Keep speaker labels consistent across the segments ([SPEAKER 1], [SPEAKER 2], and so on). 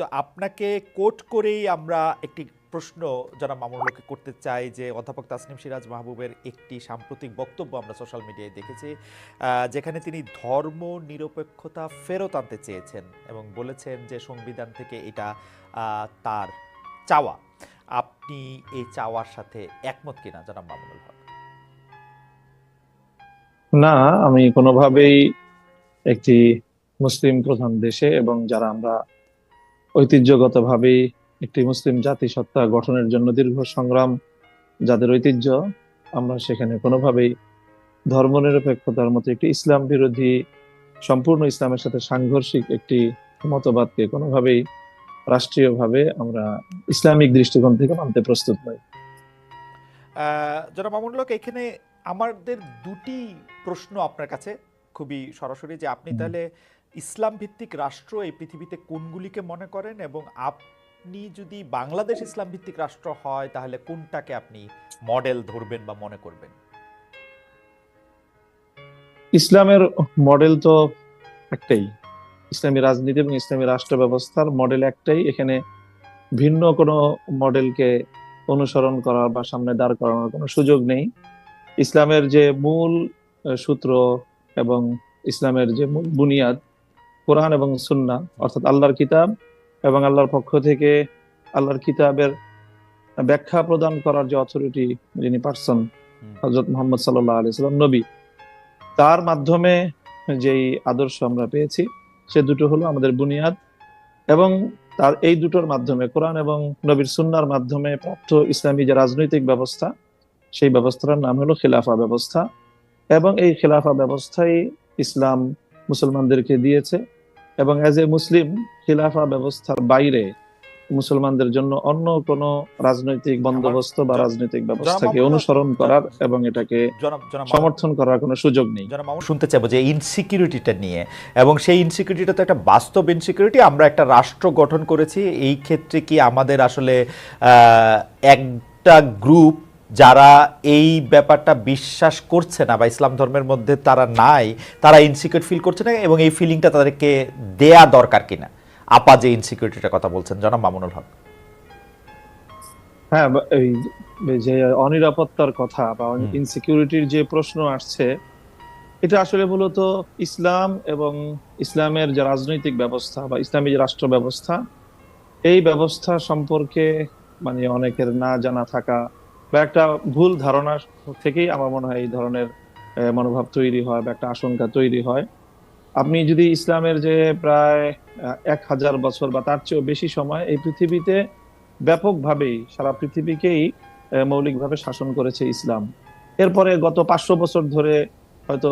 [SPEAKER 1] তো আপনাকে কোট করেই আমরা একটি প্রশ্ন যারা মামুনুলকে করতে চাই যে, অধ্যাপক তাসনিম সিরাজ মাহবুবের একটি সাম্প্রতিক বক্তব্য আমরা সোশ্যাল মিডিয়ায় দেখেছি যেখানে তিনি ধর্ম নিরপেক্ষতা ফেরত আনতে চেয়েছেন এবং বলেছেন যে, সংবিধান থেকে এটা তার চাওয়া। আপনি এই চাওয়ার সাথে একমত কিনা যারা মামুনুল হক?
[SPEAKER 2] না, আমি কোনোভাবেই একটি মুসলিম প্রধান দেশে এবং যারা আমরা ঐতিহ্যগতভাবেই একটি মুসলিম জাতিসত্তা গঠনের জন্য দীর্ঘ সংগ্রাম যাদের ঐতিহ্য আমরা সেখানে কোনোভাবেই ধর্মনিরপেক্ষতার মতো একটি ইসলাম বিরোধী সম্পূর্ণ ইসলামের সাথে সাংঘর্ষিক একটি মতবাদকে কোনোভাবেই রাষ্ট্রীয়ভাবে আমরা ইসলামিক দৃষ্টিকোণ থেকে মানতে প্রস্তুত নই।
[SPEAKER 1] জনাব মামুনুল হক এখানে আমাদের দুটি প্রশ্ন আপনার কাছে খুবই সরাসরি যে আপনি তাহলে ইসলাম ভিত্তিক রাষ্ট্র এই পৃথিবীতে কোনগুলিকে মনে করেন এবং আপনি যদি বাংলাদেশ ইসলাম ভিত্তিক রাষ্ট্র হয়, তাহলে কোনটাকে আপনি মডেল ধরবেন বা মনে করবেন?
[SPEAKER 2] ইসলামের মডেল তো একটাই। ইসলামী রাজনীতি এবং ইসলামী রাষ্ট্র ব্যবস্থার মডেল একটাই। এখানে ভিন্ন কোনো মডেলকে অনুসরণ করার বা সামনে দাঁড় করানোর কোনো সুযোগ নেই। ইসলামের যে মূল সূত্র এবং ইসলামের যে মূল বুনিয়াদ কোরআন এবং সুন্না অর্থাৎ আল্লাহর কিতাব এবং আল্লাহর পক্ষ থেকে আল্লাহর কিতাবের ব্যাখ্যা প্রদান করার যে অথরিটি যিনি পার্সন হজরত মোহাম্মদ সাল্লাহ আলি সাল্লাম নবী তার মাধ্যমে যেই আদর্শ আমরা পেয়েছি সে দুটো হলো আমাদের বুনিয়াদ এবং তার এই দুটোর মাধ্যমে কোরআন এবং নবীর সুন্নার মাধ্যমে প্রাপ্ত ইসলামী যে রাজনৈতিক ব্যবস্থা সেই ব্যবস্থার নাম হলো খিলাফা ব্যবস্থা এবং এই খিলাফা ব্যবস্থাই ইসলাম মুসলমানদেরকে দিয়েছে। এবং অ্যাজ এ মুসলিম খিলাফা ব্যবস্থার বাইরে মুসলমানদের জন্য অন্য কোনো রাজনৈতিক বন্দোবস্ত বা রাজনৈতিক ব্যবস্থাকে অনুসরণ করার এবং এটাকে সমর্থন করার কোনো সুযোগ নেই।
[SPEAKER 1] শুনতে চাইব যে ইনসিকিউরিটিটা নিয়ে। এবং সেই ইনসিকিউরিটিটা তো একটা বাস্তব ইনসিকিউরিটি আমরা একটা রাষ্ট্র গঠন করেছি। এই ক্ষেত্রে কি আমাদের আসলে আহ, একটা গ্রুপ যারা এই ব্যাপারটা বিশ্বাস করছে না বা ইসলাম ধর্মের মধ্যে তারা নাই তারা ইনসিকিউর ফিল করছে না এবং এই ফিলিংটা তাদেরকে দেয়া দরকার কিনা? আপা যে ইনসিকিউরিটিটার কথা বলছেন জনাব মামুনুল হক।
[SPEAKER 2] হ্যাঁ এই এই যে অনিরাপত্তার কথা বা ইনসিকিউরিটির যে প্রশ্ন আসছে এটা আসলে মূলত ইসলাম এবং ইসলামের যে রাজনৈতিক ব্যবস্থা বা ইসলামী যে রাষ্ট্র ব্যবস্থা এই ব্যবস্থা সম্পর্কে মানে অনেকের না জানা থাকা বা একটা ভুল ধারণা থেকেই আমার মনে হয় এই ধরনের মনোভাব তৈরি হয় বা একটা আশঙ্কা তৈরি হয়। আপনি যদি ইসলামের যে প্রায় এক হাজার বছর বা তার চেয়েও বেশি সময় এই পৃথিবীতে ব্যাপকভাবেই, সারা পৃথিবীকেই মৌলিকভাবে শাসন করেছে ইসলাম। এরপরে গত পাঁচশো বছর ধরে হয়তো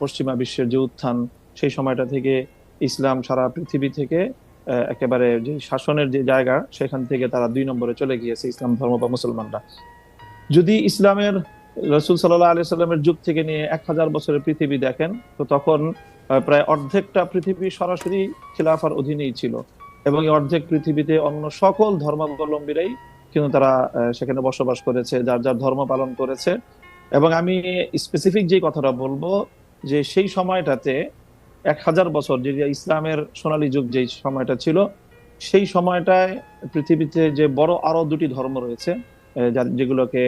[SPEAKER 2] পশ্চিমা বিশ্বের যে উত্থান, সেই সময়টা থেকে ইসলাম সারা পৃথিবী থেকে একেবারে যে শাসনের যে জায়গা, সেখান থেকে তারা দুই নম্বরে চলে গিয়েছে ইসলাম ধর্ম বা মুসলমানরা। যদি ইসলামের রসুল সাল্লাহ আলি সাল্লামের যুগ থেকে নিয়ে এক হাজার বছরের পৃথিবী দেখেন, তো তখন প্রায় অর্ধেকটা পৃথিবী সরাসরি খিলাফার অধীনেই ছিল। এবং এই অর্ধেক পৃথিবীতে অন্য সকল ধর্মাবলম্বীরাই কিন্তু তারা সেখানে বসবাস করেছে, যার যার ধর্ম পালন করেছে। এবং আমি স্পেসিফিক যে কথাটা বলব, যে সেই সময়টাতে এক হাজার বছর যে ইসলামের সোনালী যুগ যে সময়টা ছিল সেই সময়টায় পৃথিবীতে যে বড় আরও দুটি ধর্ম রয়েছে যেগুলোকে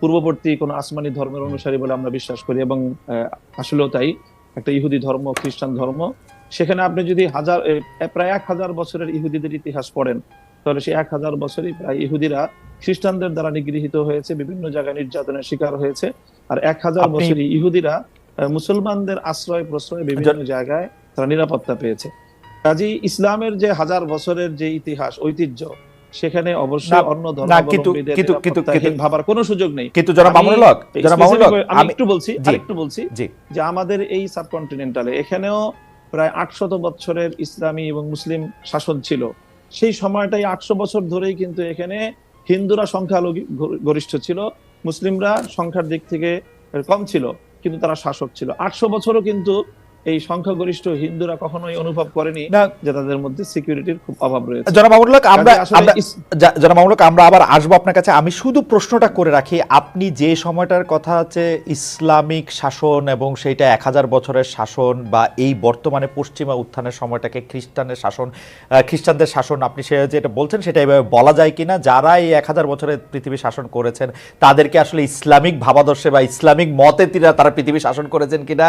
[SPEAKER 2] পূর্ববর্তী কোন আসমানি ধর্মের অনুসারী বলে আমরা বিশ্বাস করি এবং আসলেও তাই একটা ইহুদি ধর্ম খ্রিস্টান ধর্ম। সেখানে আপনি যদি হাজার প্রায় এক হাজার বছরের ইহুদিদের ইতিহাস পড়েন তাহলে সেই এক হাজার বছরই প্রায় ইহুদিরা খ্রিস্টানদের দ্বারা নিগৃহীত হয়েছে বিভিন্ন জায়গায় নির্যাতনের শিকার হয়েছে। আর এক হাজার বছরই ইহুদিরা মুসলমানদের আশ্রয় প্রশ্রয় বিভিন্ন জায়গায় তারা নিরাপত্তা পেয়েছে। কাজী ইসলামের যে হাজার বছরের যে ইতিহাস ঐতিহ্য সেখানে অবশ্যই অন্য ধর্মাবলম্বীদের ভাবার কোনো সুযোগ নেই।
[SPEAKER 1] কিন্তু
[SPEAKER 2] আমি
[SPEAKER 1] মামুনুল হক জনাব মামুনুল হক
[SPEAKER 2] আমি
[SPEAKER 1] আমি
[SPEAKER 2] একটু বলছি। আরেকটু বলছি যে আমাদের এই সাবকন্টিনেন্টালে এখানেও প্রায় আটশত বছরের ইসলামী এবং মুসলিম শাসন ছিল। সেই সময়টাই আটশো বছর ধরেই কিন্তু এখানে হিন্দুরা সংখ্যালঘু গরিষ্ঠ ছিল মুসলিমরা সংখ্যার দিক থেকে কম ছিল। কিন্তু তারা শাসক ছিল। আটশো বছরও কিন্তু এই সংখ্যাগরিষ্ঠ হিন্দুরা কখনোই অনুভব করেনি
[SPEAKER 1] না।
[SPEAKER 2] যে তাদের মধ্যে সিকিউরিটির খুব অভাব রয়েছে।
[SPEAKER 1] জনাব আমরা জনাব আমরা আবার আসব আপনার কাছে। আমি শুধু প্রশ্নটা করে রাখি আপনি যে সময়টার কথা আছে ইসলামিক শাসন এবং সেইটা এক হাজার বছরের শাসন বা এই বর্তমানে পশ্চিমা উত্থানের সময়টাকে খ্রিস্টানের শাসন খ্রিস্টানদের শাসন আপনি সে যেটা বলছেন সেটা এভাবে বলা যায় কিনা? যারা এই এক হাজার বছরের পৃথিবী শাসন করেছেন তাদেরকে আসলে ইসলামিক ভাবাদর্শে বা ইসলামিক মতে তিরা তারা পৃথিবী শাসন করেছেন কিনা?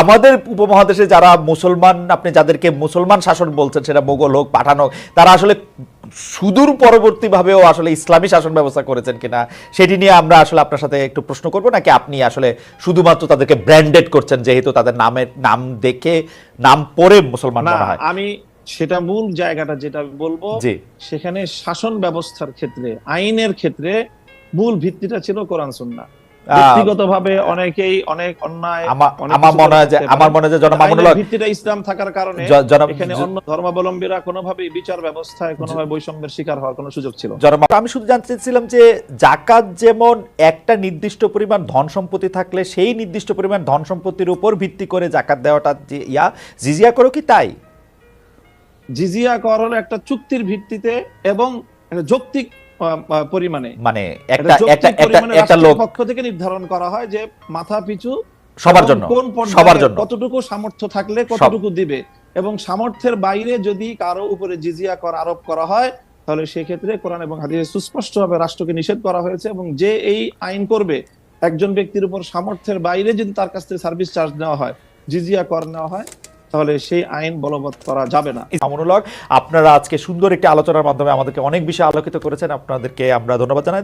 [SPEAKER 1] আমাদের উপমহাদেশে যারা মুসলমান আপনি যাদেরকে মুসলমান শাসন বলছেন সেটা মোগল হোক পাঠান হোক তারা আসলে সুদূর পরবর্তীভাবেও আসলে ইসলামী শাসন ব্যবস্থা করেছেন কিনা সেটি নিয়ে আমরা আসলে আপনার সাথে একটু প্রশ্ন করব নাকি আপনি আসলে শুধুমাত্র তাদেরকে ব্র্যান্ডেড করছেন যেহেতু তাদের নামের নাম দেখে নাম পড়ে মুসলমান মনে হয়?
[SPEAKER 2] আমি সেটা মূল জায়গাটা যেটা বলব সেখানে শাসন ব্যবস্থার ক্ষেত্রে আইনের ক্ষেত্রে মূল ভিত্তিটা ছিল কোরআন সুন্নাহ।
[SPEAKER 1] আহ,
[SPEAKER 2] ব্যক্তিগতভাবে অনেকেই অনেক অন্যায়
[SPEAKER 1] আমার মনে হয় যে আমার মনে হয় যে
[SPEAKER 2] ভিত্তিটা ইসলাম থাকার কারণে এখানে অন্য ধর্মাবলম্বীরা বিচার ব্যবস্থায় কোনোভাবে বৈষম্যের শিকার হওয়ার কোনো সুযোগ ছিল
[SPEAKER 1] আমি শুধু জানতে চাইছিলাম যে জাকাত যেমন একটা নির্দিষ্ট পরিমাণ ধন সম্পত্তি থাকলে সেই নির্দিষ্ট পরিমাণ ধন সম্পত্তির উপর ভিত্তি করে জাকাত দেওয়াটা যে ইয়া জিজিয়া করো কি তাই?
[SPEAKER 2] জিজিয়া কর হলো একটা চুক্তির ভিত্তিতে এবং যৌক্তিক পরিমাণে।
[SPEAKER 1] মানে
[SPEAKER 2] একটা
[SPEAKER 1] একটা একটা একটা লোক
[SPEAKER 2] পক্ষ থেকে নির্ধারণ করা হয় যে মাথা পিছু
[SPEAKER 1] সবার
[SPEAKER 2] এবং
[SPEAKER 1] জন্য
[SPEAKER 2] কোন
[SPEAKER 1] সবার জন্য।
[SPEAKER 2] কতটুকু সামর্থ্য থাকলে কতটুকু দিবে। এবং সামর্থ্যের বাইরে যদি কারও উপরে জিজিয়া কর আরোপ করা হয় তাহলে সেক্ষেত্রে কোরআন এবং হাদিসে সুস্পষ্টভাবে রাষ্ট্রকে নিষেধ করা হয়েছে এবং যে এই আইন করবে একজন ব্যক্তির উপর সামর্থ্যের বাইরে যদি তার কাছ থেকে সার্ভিস চার্জ নেওয়া হয় জিজিয়া কর নেওয়া হয় তাহলে সেই আইন বলবৎ করা যাবে না।
[SPEAKER 1] আমনুল আপনারা আজকে সুন্দর একটি আলোচনার মাধ্যমে আমাদেরকে অনেক বিষয় আলোকিত করেছেন। আপনাদেরকে আমরা ধন্যবাদ জানাই।